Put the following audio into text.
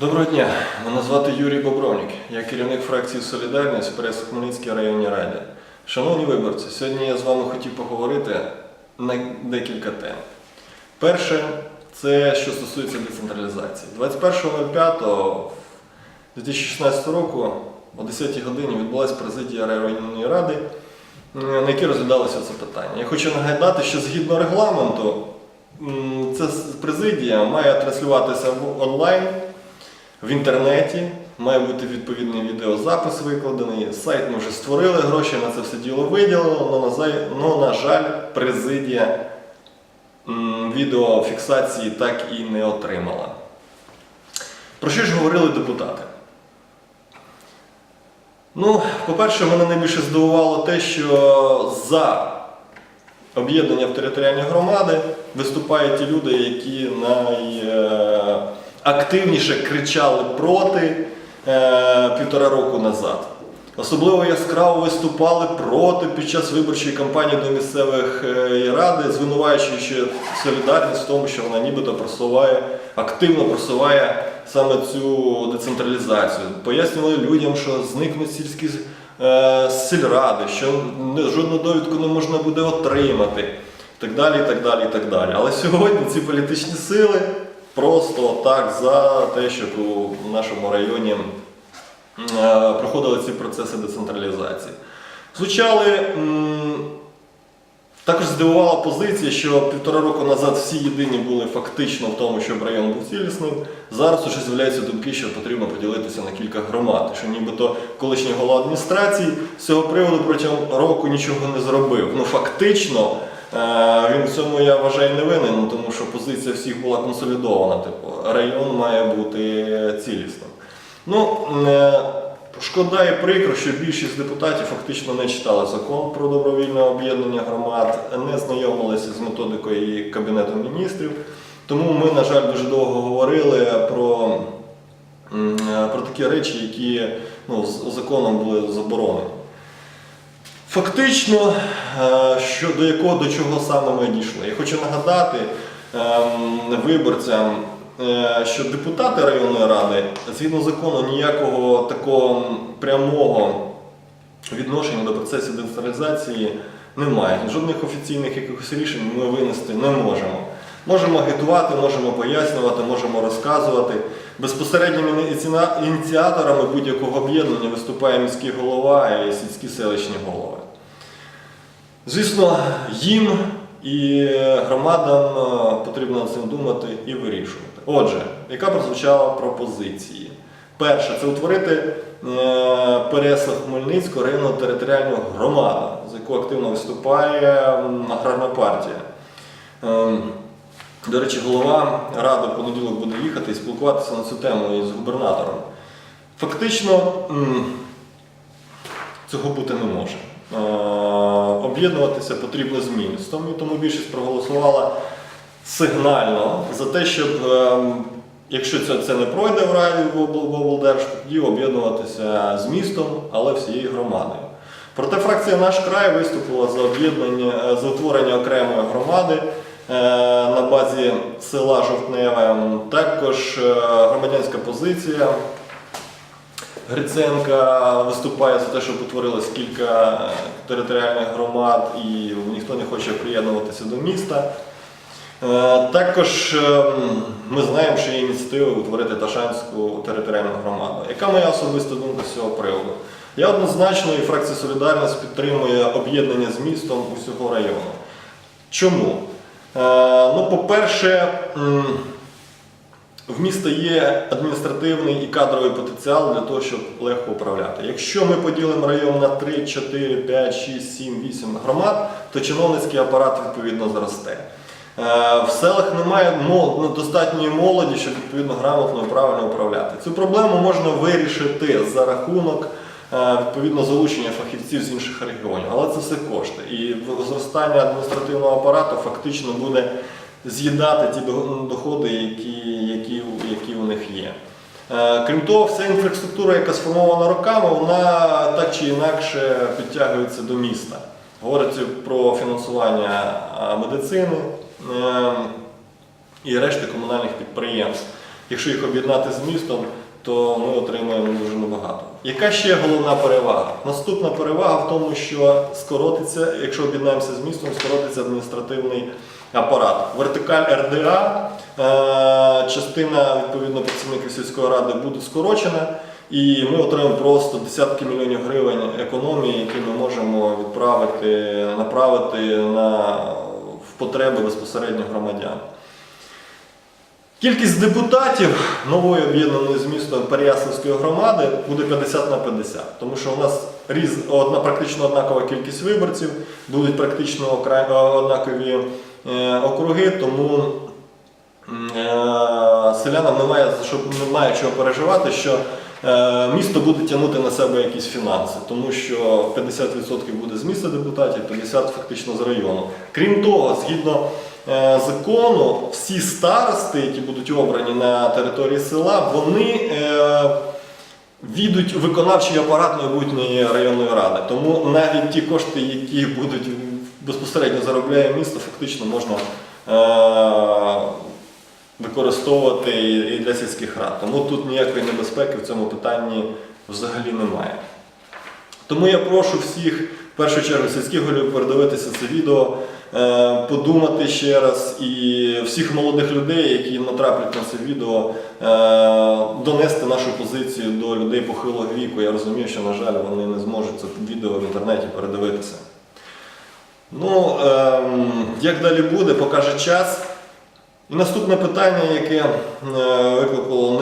Доброго дня, мене звати Юрій Бобровник. Я керівник фракції Солідарність при Хмельницькій районній раді. Шановні виборці, сьогодні я з вами хотів поговорити на декілька тем. Перше, це що стосується децентралізації. 21.05.2016 року о 10 годині відбулася президія районної ради, на якій розглядалося це питання. Я хочу нагадати, що згідно регламенту, ця президія має транслюватися в онлайн в інтернеті. Має бути відповідний відеозапис викладений. Сайт ми вже створили, гроші на це все діло виділено, але но, на жаль, президія відеофіксації так і не отримала. Про що ж говорили депутати? Ну, по-перше, мене найбільше здивувало те, що за об'єднання в територіальні громади виступають ті люди, які найактивніше кричали проти е, півтора року назад. Особливо яскраво виступали проти під час виборчої кампанії до місцевих е, ради, звинувачуючи солідарність в тому, що вона нібито просуває, активно просуває саме цю децентралізацію. Пояснювали людям, що зникнуть сільські е, сільради, що жодну довідку не можна буде отримати, так далі, так далі, так далі. Але сьогодні ці політичні сили просто так за те, щоб у нашому районі е, проходили ці процеси децентралізації. Звучали. також здивувала позиція, що півтора року назад всі єдині були фактично в тому, щоб район був цілісним. Зараз уже з'являються думки, що потрібно поділитися на кілька громад. Що нібито колишній голова адміністрації з цього приводу протягом року нічого не зробив. Ну фактично він в цьому я вважаю не винен, ну, тому що позиція всіх була консолідована. Типу, район має бути цілісним. Ну, е, Шкода і прикро, що більшість депутатів фактично не читали закон про добровільне об'єднання громад, не знайомилися з методикою і Кабінету міністрів. Тому ми, на жаль, дуже довго говорили про, е, про такі речі, які ну, законом були заборонені. Фактично, е, що до якого до чого саме ми дійшли. Я хочу нагадати ем, виборцям, е, що депутати районної ради згідно закону ніякого такого прямого відношення до процесів децентралізації не мають. Жодних офіційних якихось рішень ми винести не можемо. Можемо агітувати, можемо пояснювати, можемо розказувати. Безпосередніми ініціаторами будь-якого об'єднання виступає міський голова і сільські селищні голови. Звісно, їм і громадам е, потрібно цим думати і вирішувати. Отже, яка прозвучала пропозиції? Перше, це утворити е, Переяслав Хмельницького районну територіальну громаду, за яку активно виступає аграрна партія. До речі, голова ради в понеділок буде їхати і спілкуватися на цю тему із губернатором. Фактично, цього бути не може. Е, Об'єднуватися потрібно з містом, і тому більшість проголосувала сигнально за те, щоб, ем, якщо це, це не пройде в Раді в обл- облдерж, тоді об'єднуватися з містом, але всією громадою. Проте фракція наш край виступила за об'єднання е, за утворення окремої громади е, на базі села Жовтневе. Також е, громадянська позиція Гриценка виступає за те, щоб утворилось кілька е, територіальних громад і ніхто не хоче приєднуватися до міста. Е, Також ми знаємо, що є ініціатива утворити Ташанську територіальну громаду. Яка моя особиста думка з цього приводу? Я однозначно і фракція Солідарність підтримує об'єднання з містом усього району. Чому? Е, Ну, по-перше, в міста є адміністративний і кадровий потенціал для того, щоб легко управляти. Якщо ми поділимо район на 3, 4, 5, 6, 7, 8 громад, то чиновницький апарат відповідно зросте. Е, В селах немає ну, достатньої молоді, щоб відповідно грамотно і правильно управляти. Цю проблему можна вирішити за рахунок відповідно залучення фахівців з інших регіонів, але це все кошти. І зростання адміністративного апарату фактично буде з'їдати ті доходи, які, які, які у них є. Е, Крім того, вся інфраструктура, яка сформована роками, вона так чи інакше підтягується до міста. Говориться про фінансування медицини е, і решти комунальних підприємств. Якщо їх об'єднати з містом, то ми отримаємо дуже небагато. Яка ще головна перевага? Наступна перевага в тому, що скоротиться, якщо об'єднаємося з містом, скоротиться адміністративний апарат. Вертикаль РДА, е, частина відповідно працівників сільської ради буде скорочена, і ми отримаємо просто десятки мільйонів гривень економії, які ми можемо відправити, направити на потреби безпосередньо громадян. Кількість депутатів нової об'єднаної з містом Переяславської громади буде 50 на 50, тому що у нас різ, одна, практично однакова кількість виборців, будуть практично окра- е, однакові е, округи, тому е, селянам немає, за що, немає чого переживати, що е, місто буде тягнути на себе якісь фінанси, тому що 50% буде з міста депутатів, 50% фактично з району. Крім того, згідно закону, всі старости, які будуть обрані на території села, вони е, відуть виконавчий апарат майбутньої районної ради. Тому навіть ті кошти, які будуть безпосередньо заробляє місто, фактично можна е, використовувати і для сільських рад. Тому тут ніякої небезпеки в цьому питанні взагалі немає. Тому я прошу всіх, в першу чергу, сільських голів передивитися це відео, е, подумати ще раз і всіх молодих людей, які натраплять на це відео, е, донести нашу позицію до людей похилого віку. Я розумію, що, на жаль, вони не зможуть це відео в інтернеті передивитися. Ну, ем, як далі буде, покаже час. І наступне питання, яке е, викликало